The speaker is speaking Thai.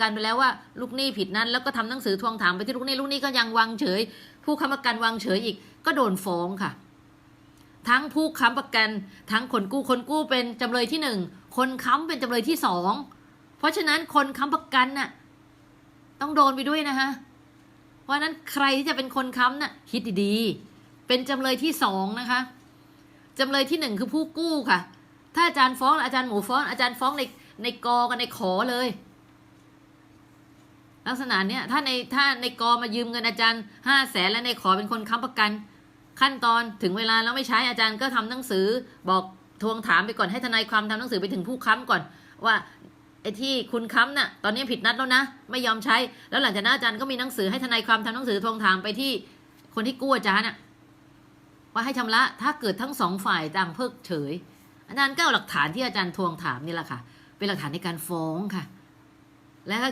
กันไปแล้วว่าลูกหนี้ผิดนั้น แล้วก็ทำหนังสือทวงถามไปที่ลูกหนี้ลูกหนี้ก็ยังวางเฉย ผู้ค้ำประกันวางเฉยอีก ก็โดนฟ้องค่ะ ทั้งผู้ค้ำประกัน ทั้งคนกู้คนกู้เป็นจำเลยที่หนึ่งคนค้ำเป็นจำเลยที่สองเพราะฉะนั้นคนค้ำประกันน่ะต้องโดนไปด้วยนะคะเพราะนั้นใครที่จะเป็นคนค้ำน่ะคิดดีๆ เป็นจำเลยที่สองนะคะจำเลยที่หนึ่งคือผู้กู้ค่ะ ถ้าอาจารย์ฟ้องอาจารย์หมูฟ้องอาจารย์ฟ้องในในกอกับในขอเลย ลักษณะเนี้ยถ้าในถ้าในกอมายืมเงินอาจารย์ห้าแสนแล้วในขอเป็นคนค้ำประกัน ขั้นตอนถึงเวลาแล้วไม่ใช้อาจารย์ก็ทำหนังสือ บอกทวงถามไปก่อนให้ทนายความทำหนังสือไปถึงผู้ค้ำก่อน ว่าไอ้ที่คุณค้ำน่ะตอนนี้ผิดนัดแล้วนะ ไม่ยอมใช้แล้วหลังจากนั้นอาจารย์ก็มีหนังสือให้ทนายความทำหนังสือทวงถามไปที่คนที่กู้อาจารย์น่ะว่าให้ชำระถ้าเกิดทั้งสองฝ่ายต่างเพิกเฉย อาจารย์ก็เอาหลักฐานที่อาจารย์ทวงถามนี่แหละค่ะ เป็นหลักฐานในการฟ้องค่ะ และก็